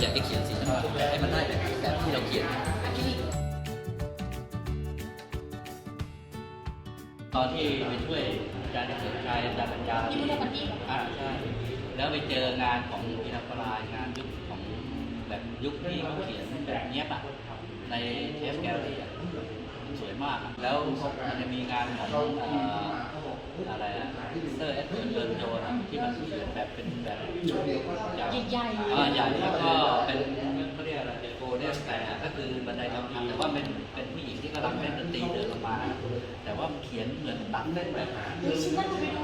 อยากจะเขียนสีน้ำมันให้มันได้แบบแบบที่เราเขียน ตอนที่ไปช่วยอาจารย์เฉลิมชัยอาจารย์ปัญญาที่พุทธปฏิอ่าใช่ แล้วไปเจองานของอินทปรายงานยุคของแบบยุคที่เขาเขียนแบบเนี้ยบอะในเทปแกลลี่อะสวยมากอะแล้วมันจะมีงานของเอ่ออะไรอะเซอร์เอ็ดเวิร์ดเบิร์นโจนะ ที่มันเขียนแบบเป็นแบบอย่างใหญ่ๆ อ่าใหญ่แล้วก็เป็นเขาเรียกอะไรโกลเด้นแต่ก็คือบันไดทองคำแต่ว่าเป็นเป็นผู้หญิงที่กำลังเล่นดนตรีเดินลงมา แต่ว่ามันเขียนเหมือนตัดเส้นแบบเดี๋ยวฉันนั่งไปดู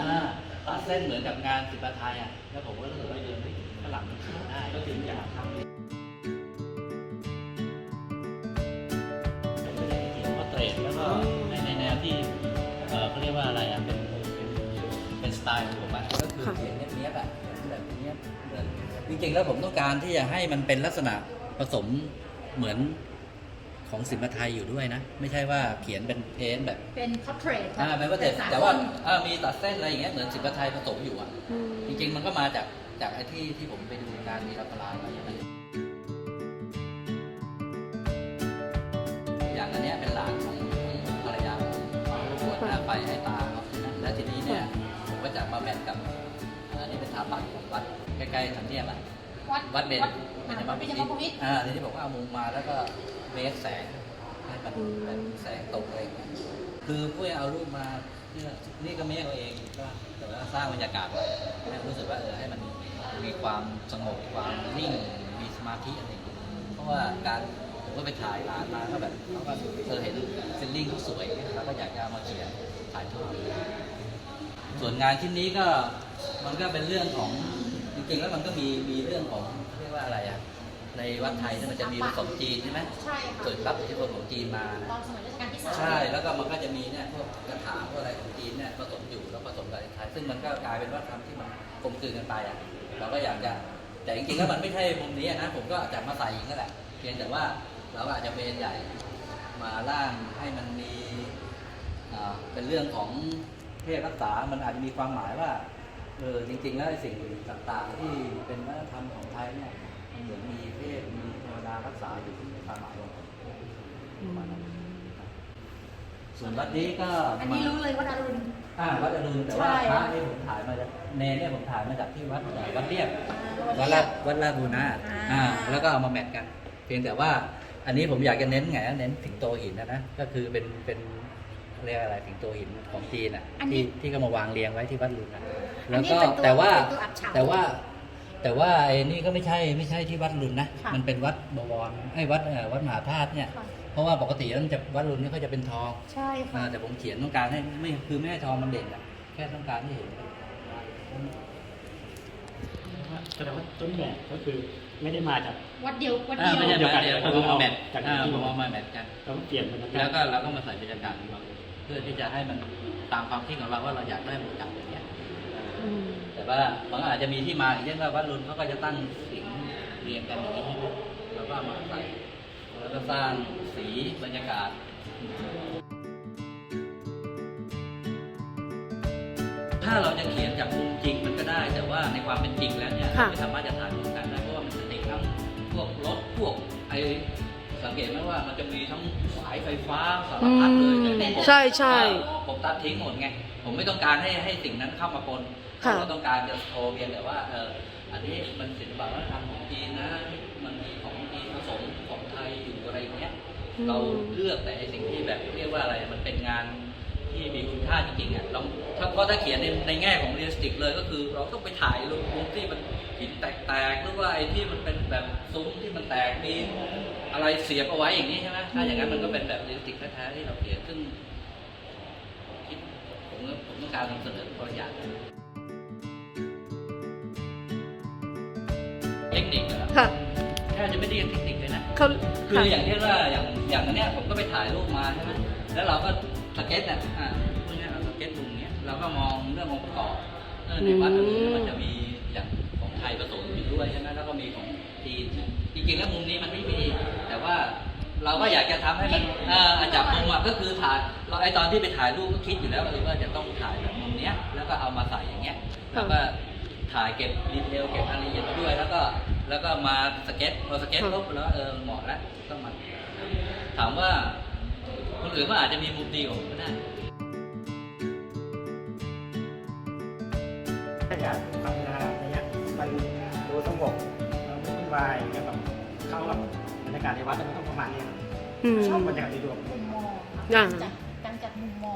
อ่าตัดเส้นเหมือนกับงานศิลปะไทยอะแล้วผมก็รู้สึกว่าเออเฮ้ยฝรั่งมันเขียนได้ก็ถึงอยากทำ อะก็คือเขียนเนี้ยบๆอะแบบเนี้ยบเหมือนจริงๆแล้วผมต้องการที่จะให้มันเป็นลักษณะผสมเหมือนของศิลปะไทยอยู่ด้วยนะ ไม่ใช่ว่าเขียนเป็นเพ้นท์แบบเป็น portrait อ่าแปลว่าแต่แต่ว่าอ่ามีตัดเส้นอะไรอย่างเงี้ยเหมือนศิลปะไทยผสมอยู่อะจริง ๆ มันก็มาจากจากไอ้ที่ที่ผมไปดูงานมีรับประลานมาอย่างนั้นอย่างอันเนี้ยเป็นหลานของภรรยาผมบวชหน้าไปให้ตาเขาใช่ไหมแล้วทีนี้เนี่ยผมก็จะมาแมทกับ อันนี้เป็นสถาบันของวัดใกล้ๆทำเนียบอะวัดวัดเบนวัดเป็นธรรมวัดพิเป็นธีธรรมพิธีอ่าทีนี้ผมก็เอามุมมาแล้วก็เมคแสงให้มันเป็นแสงตกอะไรอย่างเงี้ยคือผู้เอารูปมาเนี่ยนี่ก็เมคเอาเองก็แต่ว่าสร้างบรรยากาศไว้ให้รู้สึกว่าเออให้มันมีความสงบความนิ่งมีสมาธิอะไรอย่างเงี้ยเพราะว่าการผมก็ไปถ่ายร้านมาก็แบบเขาก็เธอเห็นฟิลลิ่งเขาสวยเราก็อยากจะเอามาเขียนถ่ายทอดส่วนงานชิ้นนี้ก็ มันก็เป็นเรื่องของจริงๆแล้วมันก็มีมีเรื่องของเรียกว่าอะไรอะในวัดไทยเนี่ยมันจะมีผสมจีนใช่ไหมใช่ค่ะส่วนรับอิทธิพลของจีนมานะตอนสมัยรัชกาลที่สามใช่แล้วก็มันก็จะมีเนี่ยพวกกระถางพวกอะไรของจีนเนี่ยผสมอยู่แล้วผสมกับไทย ซึ่งมันก็กลายเป็นวัฒนธรรมที่มันกลมกลืนกันไปอะเราก็อยากจะแต่จริงๆแล้วมันไม่ใช่มุมนี้นะผมก็จะมาใส่อีกนั่นแหละเพียงแต่ว่าเราก็อาจจะเบนใหญ่มาล่างให้มันมีอ่าเป็นเรื่องของเทพรักษา มันอาจจะมีความหมายว่า เออจริงๆแล้วไอ้สิ่งต่างๆ ที่เป็นวัฒนธรรมของไทยเนี่ยเหมือนมีเทพมีเทวดารักษาอยู่ที่มีความหมายของมันประมาณนั้นส่วนวัดนี้ก็อันนี้รู้เลยวัดอรุณอ่าวัดอรุณแต่ว่าใช่พระนี่ผมถ่ายมาจากเนรเนี่ยผมถ่ายมาจากที่วัดวัดเรียบอ่าวัดลาดวัดลาดบูนาอ่าอ่าแล้วก็เอามาแมทกัน เพียงแต่ว่าอันนี้ผมอยากจะเน้นไงเน้นสิงโตหินนะนะก็คือเป็นเป็น เรียกอะไรสิงโตหินของจีนอะที่ที่ก็มาวางเรียงไว้ที่วัดลุนนะแล้วก็อันนี้เป็นตัวแต่ว่าเป็นตัวอับเฉาแต่ว่า แต่ว่าไอ้นี่ก็ไม่ใช่ไม่ใช่ที่วัดลุนนะค่ะมันเป็นวัดบวรไอ้วัดเอ่อวัดมหาธาตุเนี่ยค่ะ เพราะว่าปกติแล้วมันจะวัดลุนนี่เขาจะเป็นทองใช่ค่ะ อ่าแต่ผมเขียนต้องการให้ไม่คือไม่ให้ทองมันเด่นอะแค่ต้องการให้เห็น แสดงว่าต้นแบบก็คือ ไม่ได้มาจาก วัดเดียววัดอ่าเดียว ไม่ใช่เดียวมากันเดียวผมเอามาแมทจากอ่าที่ผมบอกเอามาแมทกัน เราก็เปลี่ยนมันนะคแล้รัวบก็เราก็มาใส่บรรยากาศของเราเพื่อที่จะให้มันตามความคิดของเราว่าเราอยากได้บรรยากาศอย่างเงี้ยแต่ว่าบางอาจจะมีที่มาอย่างเช่นว่าวัดรุนเขาก็จะตั้งสิงเรียงกันอย่างนี้ใช่ไหมเราก็เอามาใส่แล้วก็สร้างสีบรรยากาศ ถ้าเราจะเขียนจากมุมจริงมันก็ได้ แต่ว่าในความเป็นจริงแล้วเนี่ยค่ะ ไม่สามารถจะถ่ายรว สังเกตไหมว่ามันจะมีทั้งสายไฟฟ้าสารพัดเลยแต่นี่ผมใช่ใช่ผมตัดทิ้งหมดไง ผมไม่ต้องการให้ให้สิ่งนั้นเข้ามาปนค่ะ เราต้องการจะโชว์เพียงแต่ว่าเอออันนี้มันศิลปะวัฒนธรรมของจีนนะ มันมีของจีนผสมของไทยอยู่อะไรอย่างเงี้ยอืมเราเลือกแต่ไอ้สิ่งที่แบบเรียกว่าอะไร มันเป็นงาน ที่มีคุณค่าจริงๆอะเราถ้าเพราะถ้าเขียนในในแง่ของเรียลสติกเลยก็คือ เราต้องไปถ่ายรูปมุมที่มันหินแตกๆหรือว่าไอ้ที่มันเป็นแบบซุ้มที่มันแตกมีอะไรเสียบเอาไว้อย่างนี้ใช่ไหมถ้าอย่างนั้นมันก็เป็นแบบเรียลสติกแท้ๆที่เราเขียนซึ่งผมคิดผมก็ผมต้องการนำเสนอตัวอย่างเทคนิคอะค่ะแค่จะไม่ได้เรียนเทคนิคเลยนะเขาคือค่ะอย่างที่ว่าอย่างอย่างอันเนี้ยผมก็ไปถ่ายรูปมาใช่ไหมแล้วเราก็ สเก็ตเนี่ยอ่าพวกเนี้ยเราสเก็ตมุมเนี้ยเราก็มองเรื่ององค์ประกอบเออในวัดอันนี้มันจะมีอย่างของไทยผสมอยู่ด้วยใช่ไหมแล้วก็มีของจีนจริงๆแล้วมุมนี้มันไม่มี แต่ว่าเราก็อยากจะทำให้มันเอ่อจับมุมอะก็คือถ่ายเราไอตอนที่ไปถ่ายรูปก็คิดอยู่แล้วเออว่าจะต้องถ่ายแบบมุมเนี้ยแล้วก็เอามาใส่อย่างเงี้ยแล้วก็ถ่ายเก็บดีเทลเก็บรายละเอียดมาด้วย แล้วก็แล้วก็มาสเก็ตพอสเก็ตปุ๊บแล้วเออเหมาะแล้วก็มาถามว่า คนอื่นก็อาจจะมีมุมดีของผมก็ได้ ถ้าอยากทำงานอะไรเงี้ยมันดูสงบมันไม่วุ่นวายก็แบบเข้ากับบรรยากาศในวัดมันต้องประมาณนี้อืมชอบบรรยากาศในดวง มุมมองอ่า จากการจัดมุมมอง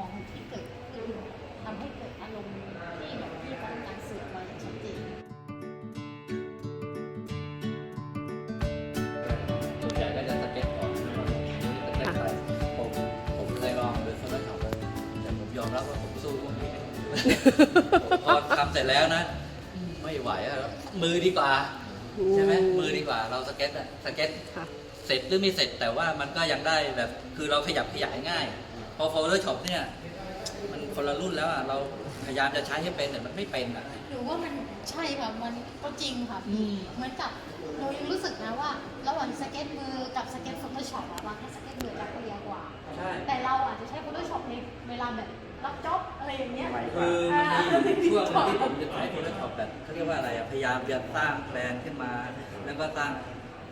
พอทำเสร็จแล้วนะ ไม่ไหวอะมือดีกว่า ใช่ไหมมือดีกว่าเราสเก็ตอะสเก็ตค่ะ เสร็จหรือไม่เสร็จแต่ว่ามันก็ยังได้แบบคือเราขยับขยายง่าย พอ Photoshop เนี่ย มันคนละรุ่นแล้วอะเราพยายามจะใช้ให้เป็นแต่มันไม่เป็นอะหรือว่ามันใช่ค่ะ มันก็จริงค่ะอืมเหมือนกับเรายังรู้สึกนะว่า ระหว่างสเก็ตมือกับสเก็ต Photoshop อะบางทีสเก็ตมือจะเรียกว่า ใช่ แต่เราอาจจะใช้ Photoshop ในเวลาแบบ รับจ็อบอะไรอย่างเงี้ยไวกคืว่าอมันมีอยู่ช่วงหนึ่งที่ผมจะใช้ Photoshop แบบเขาเรียกว่าอะไรอะพยายามจะสร้างแบรนด์ขึ้นมา แล้วก็สร้าง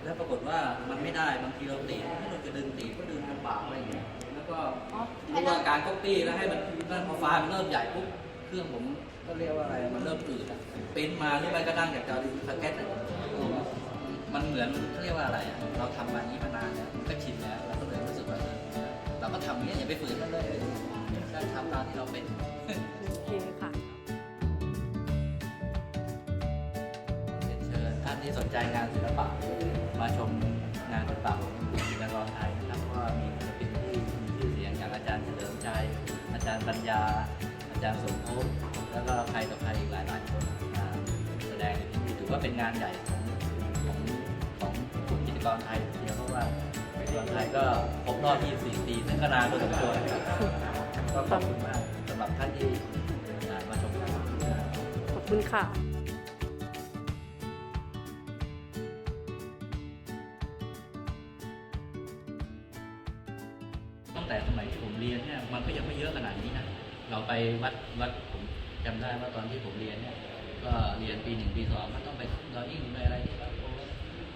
แล้วปรากฏว่ามันไม่ได้บางทีเราตีไม่เราจะดึงตีก็ดึงลำบากอะไรอย่างเงี้ยแล้วก็อ๋อเรียกว่าการก๊อปปี้แล้วให้มันนั่นพอไฟล์มันเริ่มใหญ่ปุ๊บเครื่องผมก็เรียกว่าอะไรมันเริ่มอืดอะปริ้นมาหรือไม่ก็นั่งจากจอดีสเก็ตอะมันเหมือนเขาเรียกว่าอะไรอะเราทำมานี้มานานแล้วมันก็ชินแล้วเราก็เลยรู้สึกว่าเออเราก็ทำอย่างนี้ยอย่าไปฝืนมันเลย ได้ทำตามที่เราเป็น โอเคค่ะ เรียนเชิญท่านที่สนใจงานศิลปะมาชมงานศิลปะของศิลปะไทยนะครับเพราะว่ามีศิลปินที่มีชื่อเสียงอย่างอาจารย์เฉลิมชัยอาจารย์ปัญญา อาจารย์สมภพแล้วก็ใครต่อใครอีกหลายหลายๆคนมาแสดงในที่นี่ถือว่าเป็นงานใหญ่ของของของกลุ่มกิจกรไทยทีเดียวเพราะว่ากิจกรไทยก็ครบรอบ 24 ปีซึ่งก็นานพอสมควร ก็ขอบคุณมากสำหรับท่านที่มาชมงานขอบคุณค่ะตั้งแต่สมัยที่ผมเรียนเนี่ยมันก็ยังไม่เยอะขนาดนี้นะเราไปวัดวัดผมจำได้ว่าตอนที่ผมเรียนเนี่ยก็เรียนปีหนึ่งปีสองมันต้องไปดอยิ่งไปอะไรที่วัด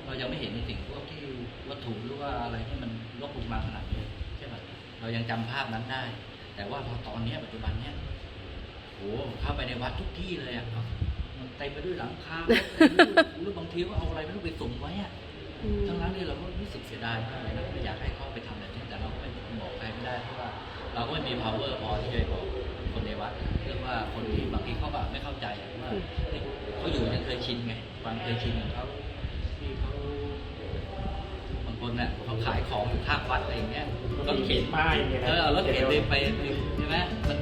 เรายังไม่เห็นในสิ่งพวกที่วัตถุหรือว่าอะไรที่มันลกลุกมาขนาดนี้ใช่ไหมเรายังจำภาพนั้นได้ แต่ว่าพอตอนเนี้ยปัจจุบันเนี้ยโหเข้าไปในวัดทุกที่เลยอะมันเต็มไปด้วยหลังคาหรือบางทีก็เอาอะไรไม่รู้ไปสุ่มไว้อะอืมทั้งนั้นเลยเราก็รู้สึกเสียดายมากเลยนะไม่อยากให้เขาไปทำแบบนี้แต่เราก็ไม่บอกใครไม่ได้เพราะว่า เราก็ไม่มี power พอที่จะไปบอกคนในวัดเรื่องว่าคนที่บางทีเขาแบบไม่เข้าใจอะว่าเฮ้ยเขาอยู่ยังเคยชินไงความเคยชินของเขาที่เขาบางคนน่ะเขาขายของอยู่ข้างวัดอะไรอย่างเงี้ย รถเข็นป้ายเนี่ยนะเออเอารถเข็นไปไปใช่ไหมมัน